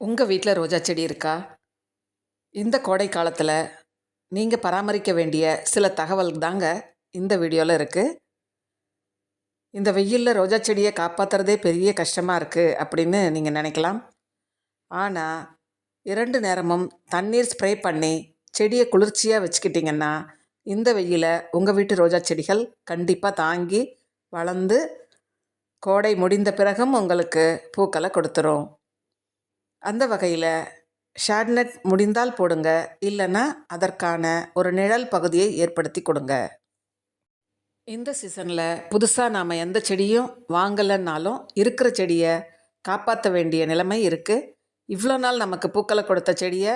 உங்கள் வீட்டில் ரோஜா செடி இருக்கா? இந்த கோடை காலத்தில் நீங்கள் பராமரிக்க வேண்டிய சில தகவல் தாங்க இந்த வீடியோவில் இருக்குது இந்த வெயிலில் ரோஜா செடியை காப்பாற்றுறதே பெரிய கஷ்டமாக இருக்குது அப்படின்னு நீங்கள் நினைக்கலாம். ஆனால் இரண்டு நேரமும் தண்ணீர் ஸ்ப்ரே பண்ணி செடியை குளிர்ச்சியாக வச்சுக்கிட்டிங்கன்னா இந்த வெயில உங்கள் வீட்டு ரோஜா செடிகள் கண்டிப்பாக தாங்கி வளர்ந்து கோடை முடிந்த பிறகும் உங்களுக்கு பூக்களை கொடுத்துரும். அந்த வகையில் ஷேட்நட் முடிந்தால் போடுங்க இல்லைன்னா அதற்கான ஒரு நிழல் பகுதியை ஏற்படுத்தி கொடுங்க. இந்த சீசனில் புதுசாக நாம் எந்த செடியும் வாங்கலைன்னாலும் இருக்கிற செடியை காப்பாற்ற வேண்டிய நிலைமை இருக்குது இவ்வளோ நாள் நமக்கு பூக்களை கொடுத்த செடியை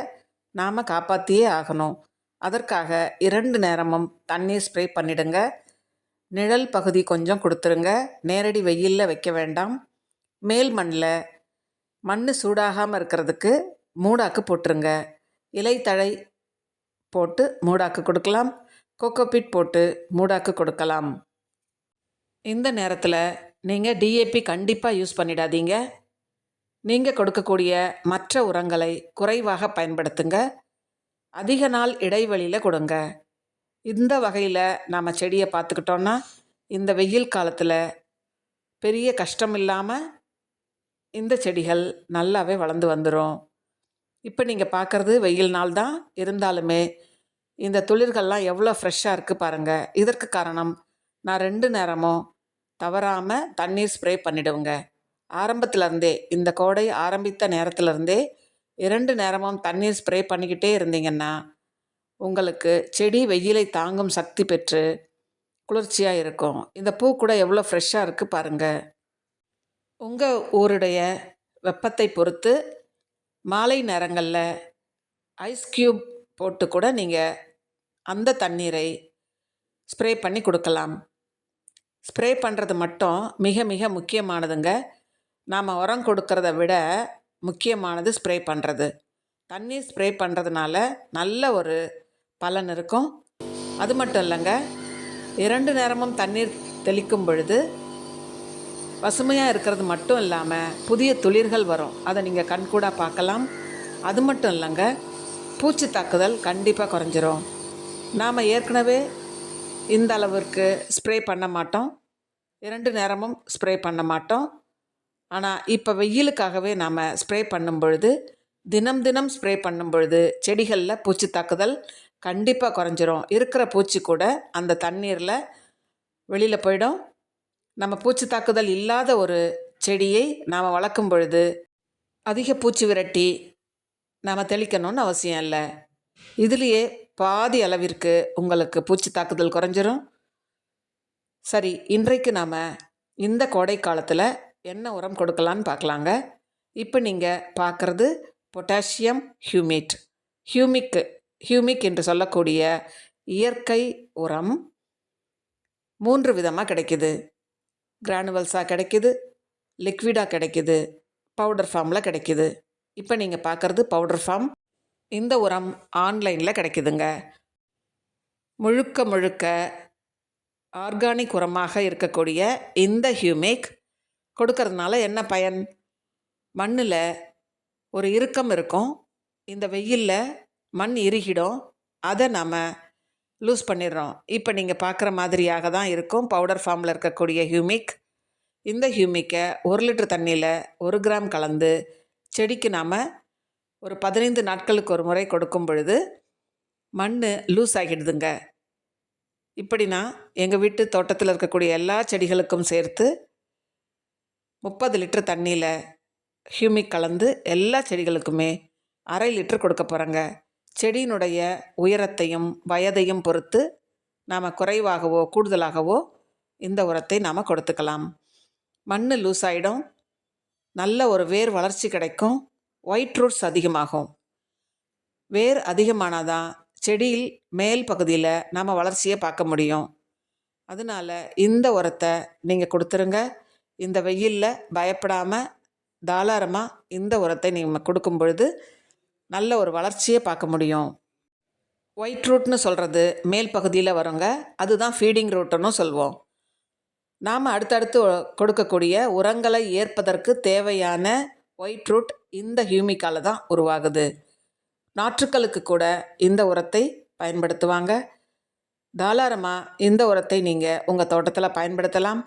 நாம் காப்பாற்றியே ஆகணும். அதற்காக இரண்டு நேரமும் தண்ணீர் ஸ்ப்ரே பண்ணிடுங்க. நிழல் பகுதி கொஞ்சம் கொடுத்துருங்க. நேரடி வெயிலில் வைக்க வேண்டாம். மேல் மண்ணில் மண் சூடாகாமல் இருக்கிறதுக்கு மூடாக்கு போட்டுருங்க. இலைத்தழை போட்டு மூடாக்கு கொடுக்கலாம். கோகோபிட் போட்டு மூடாக்கு கொடுக்கலாம். இந்த நேரத்தில் நீங்கள் டிஏபி கண்டிப்பாக யூஸ் பண்ணிடாதீங்க. நீங்கள் கொடுக்கக்கூடிய மற்ற உரங்களை குறைவாக பயன்படுத்துங்க. அதிக நாள் இடைவெளியில் கொடுங்க. இந்த வகையில் நாம் செடியை பார்த்துக்கிட்டோன்னா இந்த வெயில் காலத்தில் பெரிய கஷ்டம் இல்லாமல் இந்த செடிகள் நல்லாவே வளர்ந்து வந்துடும் இப்போ நீங்கள் பார்க்குறது வெயில் நாள் தான். இருந்தாலுமே இந்த துளிர்கள்லாம் எவ்வளோ ஃப்ரெஷ்ஷாக இருக்குது பாருங்கள் இதற்கு காரணம் நான் ரெண்டு நேரமும் தவறாமல் தண்ணீர் ஸ்ப்ரே பண்ணிடுவேங்க. ஆரம்பத்துலேருந்தே இந்த கோடை ஆரம்பித்த நேரத்துலேருந்தே இரண்டு நேரமும் தண்ணீர் ஸ்ப்ரே பண்ணிக்கிட்டே இருந்தீங்கன்னா உங்களுக்கு செடி வெயிலை தாங்கும் சக்தி பெற்று குளிர்ச்சியாக இருக்கும். இந்த பூ கூட எவ்வளோ ஃப்ரெஷ்ஷாக இருக்குது பாருங்கள் உங்கள் ஊருடைய வெப்பத்தை பொறுத்து மாலை நேரங்களில் ஐஸ் க்யூப் போட்டு கூட நீங்கள் அந்த தண்ணீரை ஸ்ப்ரே பண்ணி கொடுக்கலாம். ஸ்ப்ரே பண்ணுறது மட்டும் மிக மிக முக்கியமானதுங்க. நாம் உரம் கொடுக்கறத விட முக்கியமானது ஸ்ப்ரே பண்ணுறது தண்ணீர் ஸ்ப்ரே பண்ணுறதுனால நல்ல ஒரு பலன் இருக்கும். அது மட்டும் இல்லைங்க இரண்டு நேரமும் தண்ணீர் தெளிக்கும் பொழுது பசுமையாக இருக்கிறது மட்டும் இல்லாமல் புதிய துளிர்கள் வரும். அதை நீங்கள் கண்கூடாக பார்க்கலாம். அது மட்டும் இல்லைங்க பூச்சி தாக்குதல் கண்டிப்பாக குறைஞ்சிரும். நாம் ஏற்கனவே இந்த அளவிற்கு ஸ்ப்ரே பண்ண மாட்டோம். இரண்டு நேரமும் ஸ்ப்ரே பண்ண மாட்டோம். ஆனால் இப்போ வெயிலுக்காகவே நாம் ஸ்ப்ரே பண்ணும் பொழுது தினம் தினம் ஸ்ப்ரே பண்ணும் பொழுது செடிகளில் பூச்சி தாக்குதல் கண்டிப்பாக குறைஞ்சிரும். இருக்கிற பூச்சி கூட அந்த தண்ணீரில் வெளியில் போயிடும். நம்ம பூச்சி தாக்குதல் இல்லாத ஒரு செடியை நாம் வளர்க்கும் பொழுது அதிக பூச்சி விரட்டி நாம் தெளிக்கணும்னு அவசியம் இல்லை. இதுலேயே பாதி அளவிற்கு உங்களுக்கு பூச்சி தாக்குதல் குறைஞ்சிரும். சரி இன்றைக்கு நாம் இந்த கோடை காலத்தில் என்ன உரம் கொடுக்கலான்னு பார்க்கலாங்க. இப்போ நீங்கள் பார்க்குறது பொட்டாசியம் ஹியூமிட். ஹியூமிக் ஹியூமிக் என்று சொல்லக்கூடிய இயற்கை உரம் மூன்று விதமாக கிடைக்குது. கிரானுவல்ஸாக கிடைக்கிது லிக்விடாக கிடைக்கிது பவுடர் ஃபார்மில் கிடைக்கிது. இப்போ நீங்கள் பார்க்குறது பவுடர் ஃபார்ம் இந்த உரம் ஆன்லைனில் கிடைக்குதுங்க. முழுக்க முழுக்க ஆர்கானிக் உரமாக இருக்கக்கூடிய இந்த ஹியூமிக் கொடுக்கறதுனால என்ன பயன்? மண்ணில் ஒரு இறுக்கம் இருக்கும். இந்த வெயிலில் மண் இறுகிடும். அதை நாம் லூஸ் பண்ணிடுறோம். இப்போ நீங்கள் பார்க்குற மாதிரியாக தான் இருக்கும். பவுடர் ஃபார்மில் இருக்கக்கூடிய ஹியூமிக். இந்த ஹியூமிக்கை ஒரு லிட்டர் தண்ணியில் ஒரு கிராம் கலந்து செடிக்கு நாம் ஒரு பதினைந்து நாட்களுக்கு ஒரு முறை கொடுக்கும் பொழுது மண் லூஸ் ஆகிடுதுங்க. இப்படி நான் எங்கள் வீட்டு தோட்டத்தில் இருக்கக்கூடிய எல்லா செடிகளுக்கும் சேர்த்து முப்பது லிட்டர் தண்ணியில் ஹியூமிக் கலந்து எல்லா செடிகளுக்குமே அரை லிட்டர் கொடுக்க போகிறேங்க செடியினுடைய உயரத்தையும் வயதையும் பொறுத்து நாம் குறைவாகவோ கூடுதலாகவோ இந்த உரத்தை நாம் கொடுத்துக்கலாம். மண் லூஸ் ஆகிடும் நல்ல ஒரு வேர் வளர்ச்சி கிடைக்கும். ஒயிட் ரூட்ஸ் அதிகமாகும். வேர் அதிகமானாதான் செடியில் மேல் பகுதியில் நாம் வளர்ச்சியை பார்க்க முடியும். அதனால் இந்த உரத்தை நீங்கள் கொடுத்துருங்க. இந்த வெயிலில் பயப்படாமல் தாராளமாக இந்த உரத்தை நீங்கள் கொடுக்கும் பொழுது நல்ல ஒரு வளர்ச்சியை பார்க்க முடியும். ஒயிட் ரூட்னு சொல்கிறது மேல் பகுதியில் வருங்க அதுதான் ஃபீடிங் ரூட்டுன்னு சொல்லுவோம் நாம் அடுத்தடுத்து கொடுக்கக்கூடிய உரங்களை ஏற்பதற்கு தேவையான ஒயிட் ரூட் இந்த ஹியூமிக்கால தான் உருவாகுது. நாற்றுக்களுக்கு கூட இந்த உரத்தை பயன்படுத்துவாங்க. தாராளமாக இந்த உரத்தை நீங்கள் உங்கள் தோட்டத்தில் பயன்படுத்தலாம்.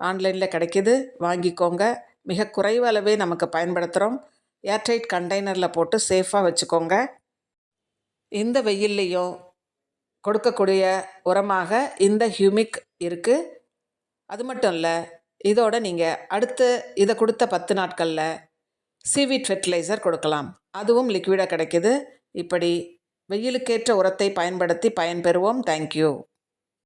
ஆன்லைனில் கிடைக்கிது வாங்கிக்கோங்க. மிக குறைவு அளவே நமக்கு பயன்படுத்துகிறோம் ஏர்டைட் கண்டெய்னரில் போட்டு சேஃபாக வச்சுக்கோங்க. இந்த வெயில்லையும் கொடுக்கக்கூடிய உரமாக இந்த ஹியூமிக் இருக்குது அது மட்டும் இல்லை இதோட நீங்கள் அடுத்து இதை கொடுத்த பத்து நாட்களில் சீவீட் ஃபெர்டிலைசர் கொடுக்கலாம். அதுவும் லிக்விடாக கிடைக்கிது. இப்படி வெயிலுக்கேற்ற உரத்தை பயன்படுத்தி பயன்பெறுவோம். தேங்க்யூ